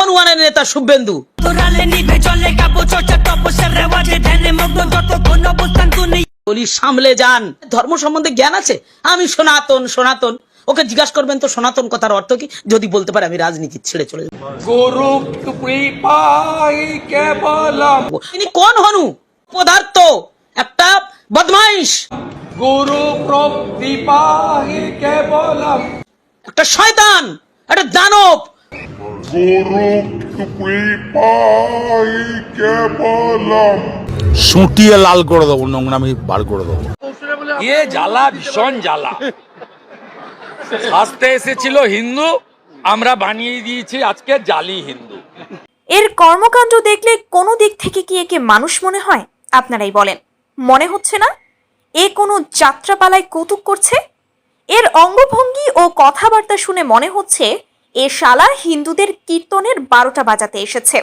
হনুমানের নেতা শুভেন্দু। বলি সামলে যান। ধর্ম সম্বন্ধে জ্ঞান আছে? আমি সনাতন সনাতন। ওকে জিজ্ঞাসা করবেন তো সনাতন কথার অর্থ কি? যদি বলতে পারে আমি রাজনীতি ছেড়ে চলে যাব। গুরু কৃপাই কেবলম। তিনি কোন হনু? পদার্থ বদমাইশ গুরু কেবলম। একটা শয়তান একটা দানব। সুটিয়ে লাল করে দেবো নোংরামি বার করে দেবো। এ জ্বালা ভীষণ জ্বালা। আসতে এসেছিল হিন্দু আমরা বানিয়ে দিয়েছি আজকে জালি হিন্দু। এর কর্মকাণ্ড দেখলে কোনো দিক থেকে কি একে মানুষ মনে হয়? আপনারাই বলেন। মনে হচ্ছে না? এ কোনো যাত্রাপালায় কৌতুক করছে? এর অঙ্গভঙ্গি ও কথাবার্তা শুনে মনে হচ্ছে এ শালা হিন্দুদের কীর্তনের বারোটা বাজাতে এসেছে।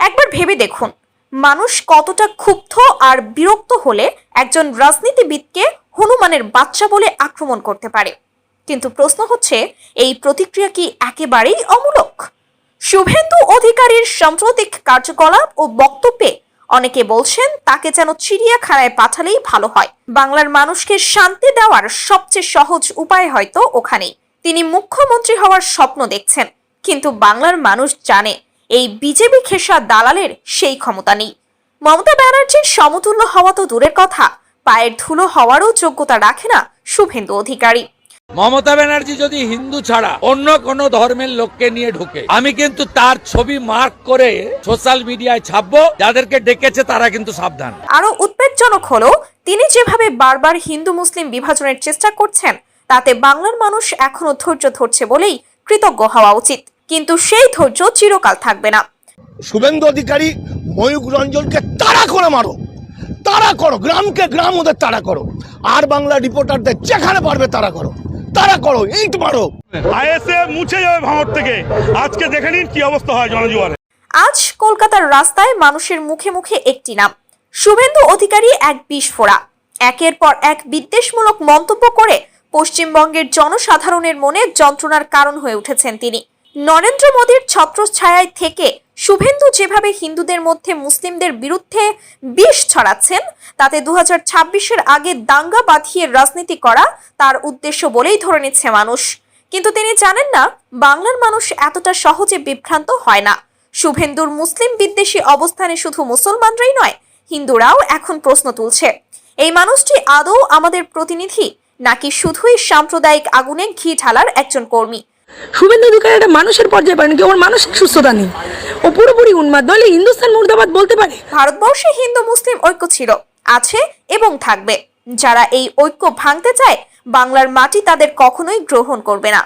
একবার ভেবে দেখুন, মানুষ কতটা ক্ষুব্ধ আর বিরক্ত হলে একজন রাজনীতিবিদকে হনুমানের বাচ্চা বলে আক্রমণ করতে পারে। কিন্তু প্রশ্ন হচ্ছে, এই প্রতিক্রিয়া কি একেবারেই অমূলক? শুভেন্দু অধিকারীর সাম্প্রতিক কার্যকলাপ ও বক্তব্যে অনেকে বলছেন তাকে যেন চিড়িয়াখানায় পাঠালেই ভালো হয়। বাংলার মানুষকে শান্তি দেওয়ার সবচেয়ে সহজ উপায় হয়তো ওখানেই। তিনি মুখ্যমন্ত্রী হওয়ার স্বপ্ন দেখছেন, কিন্তু বাংলার মানুষ জানে এই বিজেপি খেসা দালালের সেই ক্ষমতা নেই। মমতা ব্যানার্জির সমতুল্য হওয়া তো দূরের কথা, পায়ের ধুলো হওয়ারও যোগ্যতা রাখে না শুভেন্দু অধিকারী। মমতা ব্যানার্জি যদি হিন্দু ছাড়া অন্য কোনো ধর্মের লোককে নিয়ে ঢোকে আমি কিন্তু তার ছবি মার্ক করে সোশ্যাল মিডিয়ায় ছাপবো যাদেরকে ডেকেছে তারা কিন্তু সাবধান। আরও উদ্বেগজনক হলো তিনি যেভাবে বারবার হিন্দু মুসলিম বিভাজনের চেষ্টা করছেন তাতে বাংলার মানুষ এখনও ধৈর্য ধরছে বলেই কৃতজ্ঞ হওয়া উচিত। কিন্তু সেই ধৈর্য চিরকাল থাকবে না। শুভেন্দু অধিকারী ময়ূক রঞ্জনকে তাড়া করে মারো। তাড়া করো গ্রামকে গ্রাম ওদের তাড়া করো। আর বাংলা রিপোর্টারদের যেখানে পারবে তাড়া করো। তাড়া করো ইট মারো। আইএসএ মুছে যাবে ভাঙর থেকে। আজকে দেখে নিন কি অবস্থা হয় জনজীবনে। আজ কলকাতার রাস্তায় মানুষের মুখে মুখে একটি নাম শুভেন্দু অধিকারী এক বিস্ফোরা। একের পর এক বিদ্বেষমূলক মন্তব্য করে পশ্চিমবঙ্গের জনসাধারণের মনে যন্ত্রণার কারণ হয়ে উঠেছেন তিনি। নরেন্দ্র মোদীর ছত্রছায়ায় থেকে শুভেন্দু যেভাবে হিন্দুদের মধ্যে মুসলিমদের বিরুদ্ধে বিষ ছড়াচ্ছেন, তাতে দু হাজার আগে দাঙ্গা বাঁধিয়ে রাজনীতি করা তার উদ্দেশ্য বলেই ধরে নিচ্ছে মানুষ। কিন্তু তিনি জানেন না, বাংলার মানুষ এতটা সহজে বিভ্রান্ত হয় না। শুভেন্দুর মুসলিম বিদ্বেষী অবস্থানে শুধু মুসলমানরাই নয়, হিন্দুরাও এখন প্রশ্ন তুলছে, এই মানুষটি আদৌ আমাদের প্রতিনিধি নাকি শুধুই সাম্প্রদায়িক আগুনে ঘি ঢালার একজন কর্মী? শুভেন্দু অধিকারী একটা মানুষের পর্যায়ে পারেন কি ওর মানসিক সুস্থতা নেই। ও পুরোপুরি উন্মাদ, নইলে হিন্দুস্তান মুর্দাবাদ বলতে পারে। ভারতবর্ষে হিন্দু, মুসলিম ঐক্য ছিল, আছে এবং থাকবে। যারা এই ঐক্য ভাঙতে চায়, বাংলার মাটি তাদের কখনোই গ্রহণ করবে না।